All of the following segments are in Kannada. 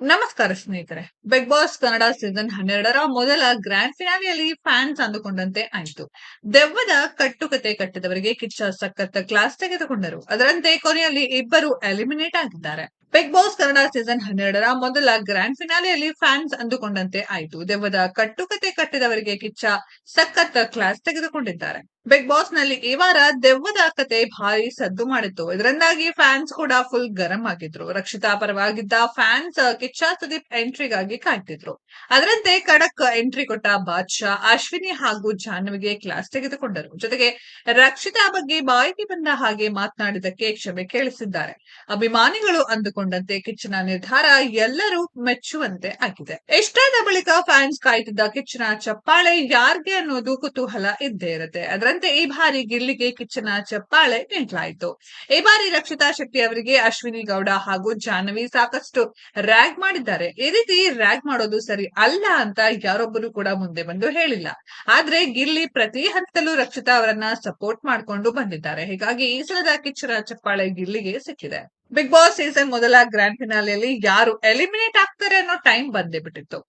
ನಮಸ್ಕಾರ ಸ್ನೇಹಿತರೆ ಬಿಗ್ ಬಾಸ್ ಕನ್ನಡ ಸೀಸನ್ ಹನ್ನೆರಡರ ಮೊದಲ ಗ್ರ್ಯಾಂಡ್ ಫಿನಾಲಿಯಲ್ಲಿ ಫ್ಯಾನ್ಸ್ ಅಂದುಕೊಂಡಂತೆ ಆಯಿತು. ದೆವ್ವದ ಕಟ್ಟುಕತೆ ಕಟ್ಟಿದವರಿಗೆ ಕಿಚ್ಚ ಸಖತ್ ಕ್ಲಾಸ್ ತೆಗೆದುಕೊಂಡರು. ಅದರಂತೆ ಕೊನೆಯಲ್ಲಿ ಇಬ್ಬರು ಎಲಿಮಿನೇಟ್ ಆಗಿದ್ದಾರೆ. ಬಿಗ್ ಬಾಸ್ ಕನ್ನಡ ಸೀಸನ್ ಹನ್ನೆರಡರ ಮೊದಲ ಗ್ರ್ಯಾಂಡ್ ಫಿನಾಲೆಯಲ್ಲಿ ಫ್ಯಾನ್ಸ್ ಅಂದುಕೊಂಡಂತೆ ಆಯಿತು. ದೆವ್ವದ ಕಟ್ಟುಕತೆ ಕಟ್ಟಿದವರಿಗೆ ಕಿಚ್ಚ ಸಖತ್ ಕ್ಲಾಸ್ ತೆಗೆದುಕೊಂಡಿದ್ದಾರೆ. ಬಿಗ್ ಬಾಸ್ನಲ್ಲಿ ಈ ವಾರ ದೆವ್ವದ ಕತೆ ಭಾರಿ ಸದ್ದು ಮಾಡಿತ್ತು. ಇದರಿಂದಾಗಿ ಫ್ಯಾನ್ಸ್ ಕೂಡ ಫುಲ್ ಗರಂ ಆಗಿದ್ರು. ರಕ್ಷಿತಾ ಪರವಾಗಿದ್ದ ಫ್ಯಾನ್ಸ್ ಕಿಚ್ಚ ಸುದೀಪ್ ಎಂಟ್ರಿಗಾಗಿ ಕಾಯ್ತಿದ್ರು. ಅದರಂತೆ ಖಡಕ್ ಎಂಟ್ರಿ ಕೊಟ್ಟ ಬಾದ್ಶಾ, ಅಶ್ವಿನಿ ಹಾಗೂ ಜಾಹ್ನವಿಗೆ ಕ್ಲಾಸ್ ತೆಗೆದುಕೊಂಡರು. ಜೊತೆಗೆ ರಕ್ಷಿತಾ ಬಗ್ಗೆ ಬಾಯಿಗೆ ಬಂದ ಹಾಗೆ ಮಾತನಾಡಿದಕ್ಕೆ ಕ್ಷಮೆ ಕೇಳಿಸಿದ್ದಾರೆ. ಅಭಿಮಾನಿಗಳು ಅಂದುಕೊಂಡಂತೆ ಕಿಚ್ಚನ ನಿರ್ಧಾರ ಎಲ್ಲರೂ ಮೆಚ್ಚುವಂತೆ ಆಗಿದೆ. ಎಷ್ಟಾದ ಬಳಿಕ ಫ್ಯಾನ್ಸ್ ಕಾಯ್ತಿದ್ದ ಕಿಚ್ಚನ ಚಪ್ಪಾಳೆ ಯಾರ್ಗೆ ಅನ್ನೋದು ಕುತೂಹಲ ಇದ್ದೇ ಇರುತ್ತೆ. ಅದರಂತೆ ಈ ಬಾರಿ ಗಿಲ್ಲಿಗೆ ಕಿಚ್ಚನ ಚಪ್ಪಾಳೆ ನೀಡಲಾಯಿತು. ಈ ಬಾರಿ ರಕ್ಷಿತಾ ಶೆಟ್ಟಿ ಅವರಿಗೆ ಅಶ್ವಿನಿ ಗೌಡ ಹಾಗೂ ಜಾಹ್ನವಿ ಸಾಕಷ್ಟು ರ್ಯಾಗ್ ಮಾಡಿದ್ದಾರೆ. ಈ ರೀತಿ ರ್ಯಾಗ್ ಮಾಡೋದು ಸರಿ ಅಲ್ಲ ಅಂತ ಯಾರೊಬ್ಬರು ಕೂಡ ಮುಂದೆ ಬಂದು ಹೇಳಿಲ್ಲ. ಆದ್ರೆ ಗಿಲ್ಲಿ ಪ್ರತಿ ಹಂತದಲ್ಲೂ ರಕ್ಷಿತಾ ಅವರನ್ನ ಸಪೋರ್ಟ್ ಮಾಡ್ಕೊಂಡು ಬಂದಿದ್ದಾರೆ. ಹೀಗಾಗಿ ಈ ಸಲದ ಕಿಚ್ಚನ ಚಪ್ಪಾಳೆ ಗಿಲ್ಲಿಗೆ ಸಿಕ್ಕಿದೆ. ಬಿಗ್ ಬಾಸ್ ಸೀಸನ್ ಮೊದಲ ಗ್ರ್ಯಾಂಡ್ ಫಿನಾಲೆಯಲ್ಲಿ ಯಾರು ಎಲಿಮಿನೇಟ್ ಆಗ್ತಾರೆ ಅನ್ನೋ ಟೈಮ್ ಬಂದೇ ಬಿಟ್ಟಿತ್ತು.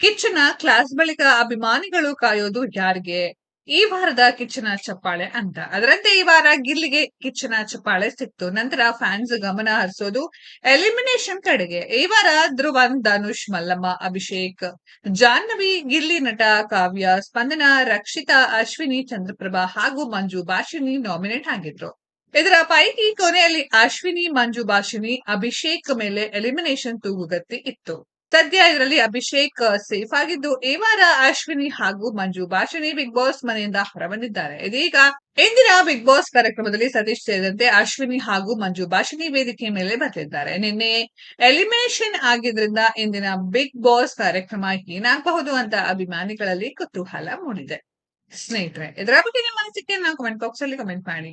ಕಿಚ್ಚನ ಕ್ಲಾಸ್ ಬಳಿಕ ಅಭಿಮಾನಿಗಳು ಕಾಯೋದು ಯಾರಿಗೆ? ಈ ವಾರದ ಕಿಚ್ಚನ ಚಪ್ಪಾಳೆ ಅಂತ. ಅದರಂತೆ ಈ ವಾರ ಗಿಲ್ಲಿಗೆ ಕಿಚ್ಚನ ಚಪ್ಪಾಳೆ ಸಿಕ್ತು. ನಂತರ ಫ್ಯಾನ್ಸ್ ಗಮನ ಹರಿಸೋದು ಎಲಿಮಿನೇಷನ್ ಕಡೆಗೆ ಈ ವಾರ ಧ್ರುವನ್, ಧನುಷ್, ಮಲ್ಲಮ್ಮ, ಅಭಿಷೇಕ್, ಜಾಹ್ನವಿ, ಗಿಲ್ಲಿ ನಟ, ಕಾವ್ಯ, ಸ್ಪಂದನ, ರಕ್ಷಿತಾ, ಅಶ್ವಿನಿ, ಚಂದ್ರಪ್ರಭಾ ಹಾಗೂ ಮಂಜು ಭಾಷಿಣಿ ನಾಮಿನೇಟ್ ಆಗಿದ್ರು. ಇದರ ಪೈಕಿ ಕೊನೆಯಲ್ಲಿ ಅಶ್ವಿನಿ, ಮಂಜು ಭಾಷಿನಿ ಅಭಿಷೇಕ್ ಮೇಲೆ ಎಲಿಮಿನೇಷನ್ ತೂಗುಗತ್ತಿ ಇತ್ತು. ಸದ್ಯ ಇದರಲ್ಲಿ ಅಭಿಷೇಕ್ ಸೇಫ್ ಆಗಿದ್ದು, ಈ ವಾರ ಅಶ್ವಿನಿ ಹಾಗೂ ಮಂಜು ಭಾಷಿನಿ ಬಿಗ್ ಬಾಸ್ ಮನೆಯಿಂದ ಹೊರಬಂದಿದ್ದಾರೆ. ಇದೀಗ ಇಂದಿನ ಬಿಗ್ ಬಾಸ್ ಕಾರ್ಯಕ್ರಮದಲ್ಲಿ ಸತೀಶ್ ಸೇರಿದಂತೆ ಅಶ್ವಿನಿ ಹಾಗೂ ಮಂಜು ಭಾಷಿನಿ ವೇದಿಕೆ ಮೇಲೆ ಬರ್ತಿದ್ದಾರೆ. ನಿನ್ನೆ ಎಲಿಮಿನೇಷನ್ ಆಗಿದ್ರಿಂದ ಇಂದಿನ ಬಿಗ್ ಬಾಸ್ ಕಾರ್ಯಕ್ರಮ ಏನಾಗಬಹುದು ಅಂತ ಅಭಿಮಾನಿಗಳಲ್ಲಿ ಕುತೂಹಲ ಮೂಡಿದೆ. ಸ್ನೇಹಿತರೆ, ಇದರ ಬಗ್ಗೆ ನಿಮ್ಮ ಅನಿಸಿಕೆಯನ್ನ ಕಮೆಂಟ್ ಬಾಕ್ಸ್ ಅಲ್ಲಿ ಕಮೆಂಟ್ ಮಾಡಿ.